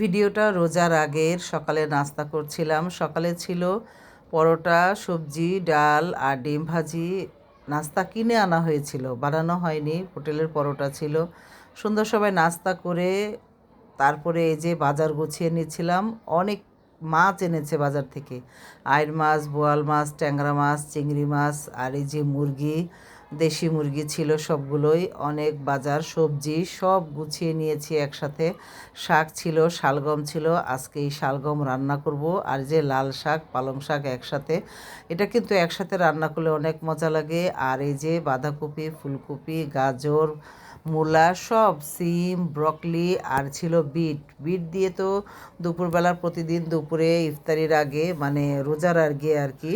ভিডিওটা রোজার আগের সকালে নাস্তা করছিলাম। সকালে ছিল পরোটা, সবজি, ডাল আর ডিম ভাজি। নাস্তা কিনে আনা হয়েছিল, বানানো হয়নি, হোটেলের পরোটা ছিল। সুন্দর সবাই নাস্তা করে তারপরে এই যে বাজার গুছিয়ে নিয়েছিলাম অনেক মাছ এনেছে বাজার থেকে। আয়ের মাছ, বোয়াল মাছ, ট্যাংরা মাছ, চিংড়ি মাছ আর এই যে মুরগি। দেশি মুরগি ছিল সবগুলোই। অনেক বাজার, সবজি সব গুছিয়ে নিয়েছি একসাথে। শাক ছিল, শালগম ছিল। আজকে এই শালগম রান্না করব। আর যে লাল শাক, পালং শাক একসাথে, এটা কিন্তু একসাথে রান্না করলে অনেক মজা লাগে। আর এই যে বাঁধাকপি, ফুলকপি, গাজর মূলা, সব, সিম, ব্রকলি আর ছিল বিট। বিট দিয়ে তো দুপুরবেলা প্রতিদিন দুপুরে ইফতারির আগে মানে রোজার আগে আর কি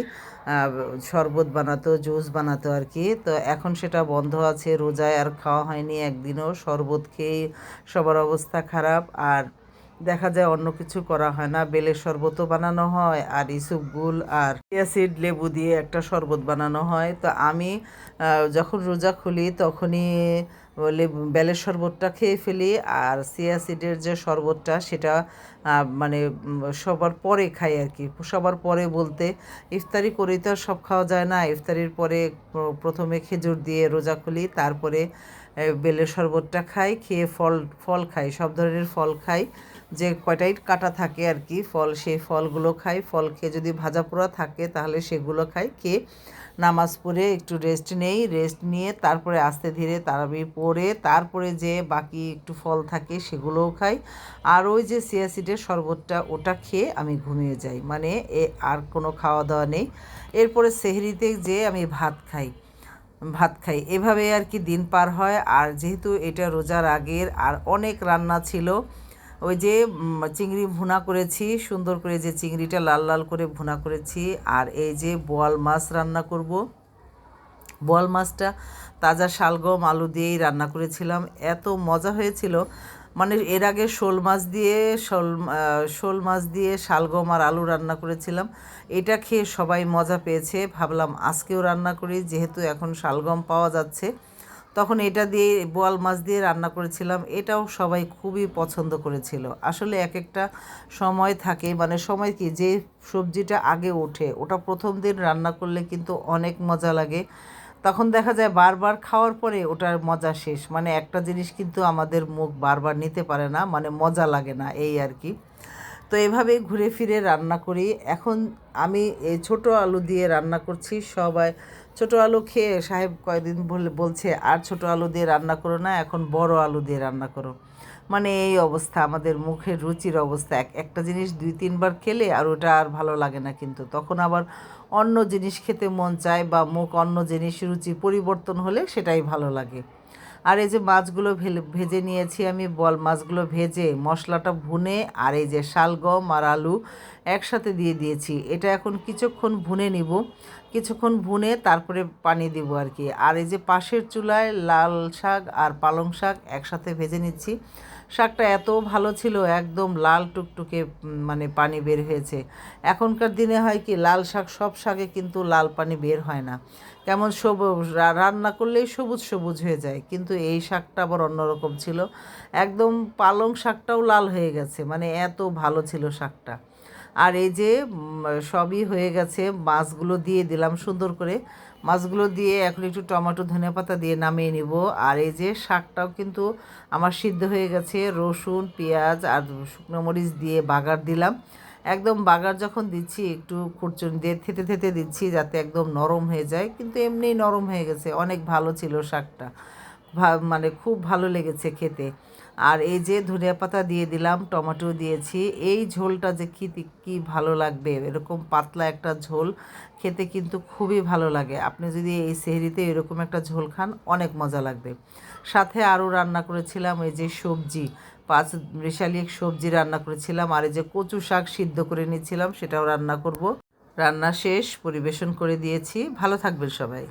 শরবত বানাতো, জুস বানাতো আর কি। তো এখন সেটা বন্ধ আছে রোজায়, আর খাওয়া হয়নি একদিনও। শরবত খেয়ে সবার অবস্থা খারাপ। আর দেখা যায় অন্য কিছু করা হয় না। বেলের শরবতও বানানো হয় আর ইসুপগুল আর অ্যাসিড, লেবু দিয়ে একটা শরবত বানানো হয়। তো আমি যখন রোজা খুলি তখনই বেলের শরবতটা খেয়ে ফেলি আর সিয়াসিডের যে শরবতটা সেটা মানে সবার পরে খাই আর কি। সবার পরে বলতে ইফতারি করেই তো সব খাওয়া যায় না। ইফতারির পরে প্রথমে খেজুর দিয়ে রোজা খুলি, তারপরে বেলের শরবতটা খাই, খেয়ে ফল ফল খাই, সব ধরনের ফল খাই। যে কয়টাই কাটা থাকে আর কি, ফল সেই ফলগুলো খাই। ফল খেয়ে যদি ভাজা পোড়া থাকে তাহলে সেগুলো খাই, খেয়ে নামাজ পড়ে একটু রেস্ট নেই। রেস্ট নিয়ে তারপরে আস্তে ধীরে তারাবি পড়ে, তারপরে যে বাকি একটু ফল থাকে সেগুলোও খাই। আর ওই যে সিয়াসিডের শরবতটা, ওটা খেয়ে আমি ঘুমিয়ে যাই। মানে এ আর কোনো খাওয়া দাওয়া নেই। এরপরে সেহরিতে যে আমি ভাত খাই। ভাত খাই। এভাবে আর কি দিন পার হয়। আর যেহেতু এটা রোজার আগের, আর অনেক রান্না ছিল, ওই যে চিংড়ি ভুনা করেছি, সুন্দর করে যে চিংড়িটা লাল লাল করে ভুনা করেছি, আর এই যে বোয়াল মাছ রান্না করব। বোয়াল মাছটা তাজা শালগম, আলু দিয়েই রান্না করেছিলাম। এত মজা হয়েছিল। মানে এর আগে শোল মাছ দিয়ে, শোল শোল মাছ দিয়ে শালগম আর আলু রান্না করেছিলাম। এটা খেয়ে সবাই মজা পেয়েছে। ভাবলাম আজকেও রান্না করি, যেহেতু এখন শালগম পাওয়া যাচ্ছে। তখন এটা দিয়ে বোয়াল মাছ দিয়ে রান্না করেছিলাম। এটাও সবাই খুবই পছন্দ করেছিল। আসলে এক একটা সময় থাকে মানে সময় কি, যে সবজিটা আগে ওঠে, ওটা প্রথম দিন রান্না করলে কিন্তু অনেক মজা লাগে। তখন দেখা যায় বারবার খাওয়ার পরে ওটার মজা শেষ। মানে একটা জিনিস কিন্তু আমাদের মুখ বারবার নিতে পারে না মানে মজা লাগে না এই আর কি। তো এভাবে ঘুরে ফিরে রান্না করি। এখন আমি এই ছোটো আলু দিয়ে রান্না করছি, সবাই ছোট আলু খেয়ে সাহেব কয়েকদিন বলে, বলছে, আর ছোট আলু দিয়ে রান্না করো না, এখন বড় আলু দিয়ে রান্না করো। মানে এই অবস্থা, আমাদের মুখের রুচির অবস্থা। এক, একটা জিনিস দুই, তিনবার খেলে আর ওটা আর ভালো লাগে না কিন্তু। তখন আবার অন্য জিনিস খেতে মন চায় বা মুখ অন্য জিনিস, রুচি পরিবর্তন হলে সেটাই ভালো লাগে। আর এই যে মাছগুলো ভেজে নিয়েছি আমি, বল মাছগুলো ভেজে মশলাটা ভুনে আর এই যে শালগম আর আলু একসাথে দিয়ে দিয়েছি। এটা এখন কিছুক্ষণ ভুনে নিব। কিছুক্ষণ ভুনে তারপরে পানি দিব আর কি। আর এই যে পাশের চুলায় লাল শাক আর পালং শাক একসাথে ভেজে নিচ্ছি। শাকটা এত ভালো ছিল, একদম লাল টুকটুকে মানে পানি বের হয়েছে। এখনকার দিনে হয় কি, লাল শাক, সব শাকে কিন্তু লাল পানি বের হয় না। কেমন সবুজ রান্না করলেই সবুজ সবুজ হয়ে যায়, কিন্তু এই শাকটা আবার অন্যরকম ছিল। একদম পালং শাকটাও লাল হয়ে গেছে মানে এত ভালো ছিল শাকটা। আর এই যে সবই হয়ে গেছে, মাছগুলো দিয়ে দিলাম সুন্দর করে। মাছগুলো দিয়ে এখন একটু টমেটো ধনে পাতা দিয়ে নামিয়ে নিব। আর এই যে শাকটাও কিন্তু আমার সিদ্ধ হয়ে গেছে। রসুন, পেঁয়াজ আর শুকনো মরিচ দিয়ে বাগার দিলাম। একদম বাগার যখন দিচ্ছি, একটু খুরচুন দিয়ে থেতে থেতে দিচ্ছি যাতে একদম নরম হয়ে যায়। কিন্তু এমনিই নরম হয়ে গেছে। অনেক ভালো ছিল শাকটা। মানে খুব ভালো লেগেছে খেতে। আর এই যে ধনিয়া পাতা দিয়ে দিলাম, টমেটো দিয়েছি, এই ঝোলটা যে কী কী ভালো লাগবে? এরকম পাতলা একটা ঝোল খেতে কিন্তু খুবই ভালো লাগে। আপনি যদি এই সেহরিতে এরকম একটা ঝোল খান, অনেক মজা লাগবে। সাথে আরও রান্না করেছিলাম এই যে সবজি, পাঁচ বিশালি সবজি রান্না করেছিলাম, আর এই যে কচু শাক সিদ্ধ করে নিয়েছিলাম, সেটাও রান্না করব। রান্না শেষ, পরিবেশন করে দিয়েছি। ভালো থাকবেন সবাই।